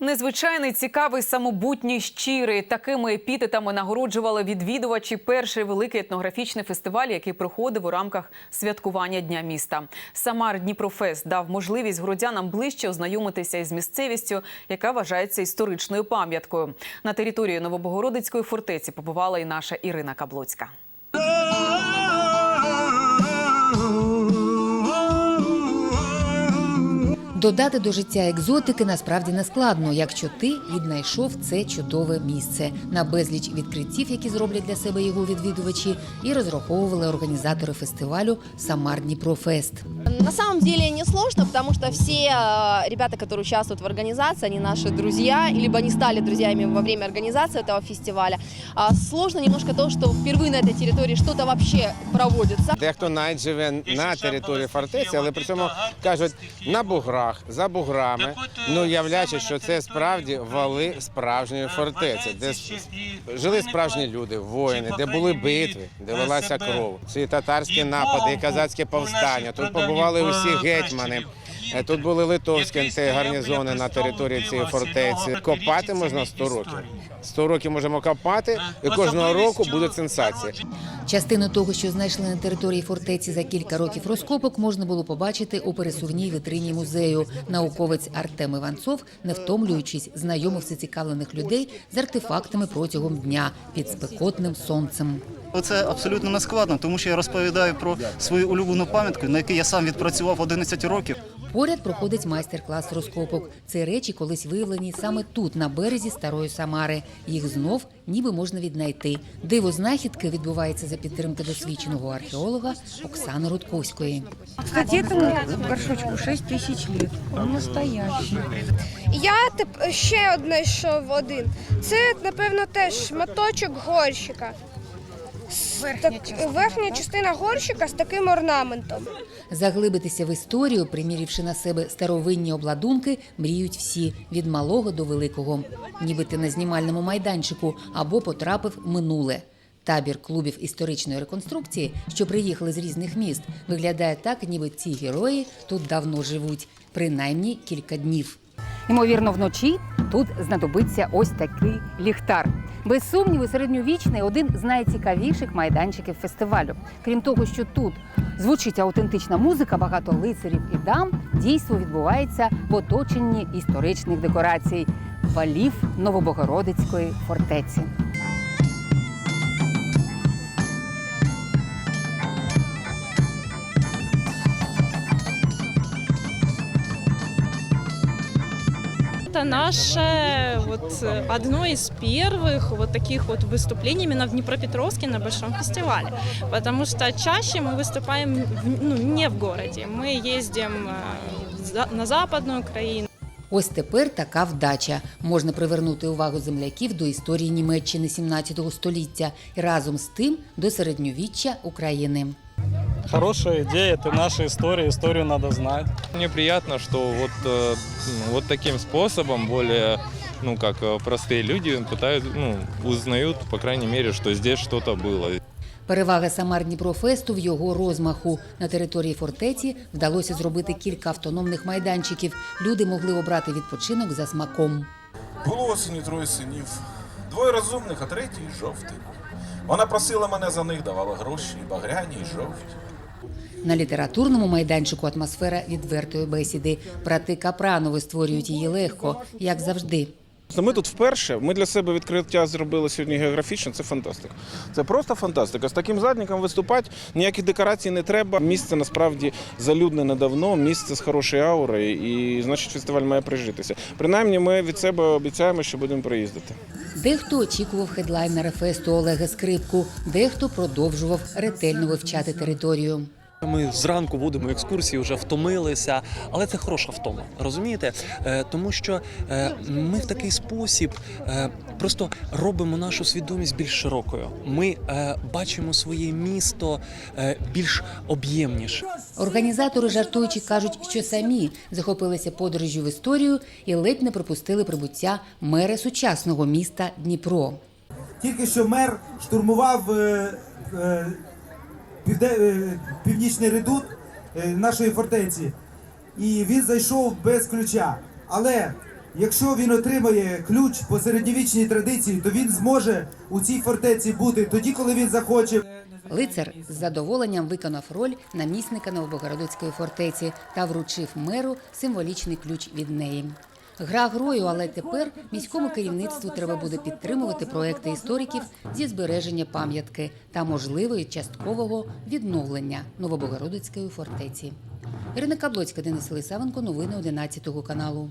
Незвичайний, цікавий, самобутній, щирий. Такими епітетами нагороджували відвідувачі перший великий етнографічний фестиваль, який проходив у рамках святкування Дня міста. Самар Дніпрофест дав можливість городянам ближче ознайомитися із місцевістю, яка вважається історичною пам'яткою. На території Новобогородицької фортеці побувала і наша Ірина Каблоцька. Додати до життя екзотики насправді не складно, якщо ти віднайшов це чудове місце на безліч відкриттів, які зроблять для себе його відвідувачі, і розраховували організатори фестивалю Самар Дніпрофест. На самом деле не потому что все э, ребята, которые участвуют в организации, они наши друзья, либо они стали друзьями во время организации этого фестиваля. А сложно немножко то, что впервые на этой территории что-то вообще проводится. Дехто навіть живе на території фортеці, але при цьому кажуть на буграх, за буграми. Ну являчи, що це справді вали справжньої фортеці, де с- жили справжні люди, воїни, де були битви, де велася кров. Ці татарські напади, і казацьке повстання. Тут побували усі гетьмани. Е, Тут були литовські гарнізони на території цієї фортеці. Копати можна 100 років. 100 років можемо копати, і кожного року буде сенсація. Частину того, що знайшли на території фортеці за кілька років розкопок, можна було побачити у пересувній витрині музею. Науковець Артем Іванцов, не втомлюючись, знайомив зацікавлених людей з артефактами протягом дня під спекотним сонцем. Це абсолютно не складно, тому що я розповідаю про свою улюблену пам'ятку, на якій я сам відпрацював 11 років. Поряд проходить майстер-клас розкопок. Це речі колись виявлені саме тут, на березі старої Самари. Їх знов ніби можна віднайти. Диво знахідки відбувається за підтримки досвідченого археолога Оксани Рудковської. Кстати, этому горшочку 6 тысяч лет. Он настоящий. Я тип ще одне йшов один. Це, напевно, теж шматочок горщика. Верхня так- частина, верхня частина горщика з таким орнаментом. Заглибитися в історію, примірівши на себе старовинні обладунки, мріють всі від малого до великого. Ніби ти на знімальному майданчику або потрапив минуле. Табір клубів історичної реконструкції, що приїхали з різних міст, виглядає так, ніби ці герої тут давно живуть, принаймні кілька днів. Ймовірно, вночі тут знадобиться ось такий ліхтар. Без сумніву, середньовічний один з найцікавіших майданчиків фестивалю. Крім того, що тут звучить аутентична музика, багато лицарів і дам, дійство відбувається в оточенні історичних декорацій валів Новобогородицької фортеці. Это наше вот э, одно из первых вот таких вот выступлений именно в Днепропетровске на большом фестивале, потому что чаще мы выступаем в- ну, не в городе, мы ездим э, за- на западную Украину. Ось тепер така вдача. Можна привернути увагу земляків до історії Німеччини 17 століття і разом з тим до середньовіччя України. Хорошая идея, это наша история, историю надо знать. Мне приятно, что вот, э, ну, вот таким способом более, ну как э, простые люди пытают, ну, узнают, по крайней мере, что здесь что-то было. Перевага Самар Дніпрофесту в його розмаху. На території фортеці вдалося зробити кілька автономних майданчиків. Люди могли обрати відпочинок за смаком. Було осені троє синів, двоє розумних, а третій жовтий. Вона просила мене за них, давала гроші, і багряні, і жовті. На літературному майданчику атмосфера відвертої бесіди. Брати Капранови створюють її легко, як завжди. Ми тут вперше. Ми для себе відкриття зробили сьогодні географічно. Це фантастика. Це просто фантастика. З таким задником виступати ніяких декорацій не треба. Місце насправді залюднене давно. Місце з хорошою аурою, і значить фестиваль має прижитися. Принаймні, ми від себе обіцяємо, що будемо приїздити. Дехто очікував хедлайнера фесту Олега Скрипку, дехто продовжував ретельно вивчати територію. Ми зранку водимо екскурсії, вже втомилися, але це хороша втома. Розумієте? Е, тому що е, ми в такий спосіб е, просто робимо нашу свідомість більш широкою. Ми бачимо своє місто більш об'ємніше. Організатори жартуючи кажуть, що самі захопилися подорожю в історію і ледь не пропустили прибуття мера сучасного міста Дніпро. Тільки що мер штурмував північний редут е, нашої фортеці, і він зайшов без ключа. Але якщо він отримає ключ по середньовічній традиції, то він зможе у цій фортеці бути тоді, коли він захоче. Лицар з задоволенням виконав роль намісника Новобогородицької фортеці та вручив меру символічний ключ від неї. Гра грою, але тепер міському керівництву треба буде підтримувати проекти істориків зі збереження пам'ятки та можливої часткового відновлення Новобогородицької фортеці. Ірина Каблоцька, Денис Лисавенко, новини 11 каналу.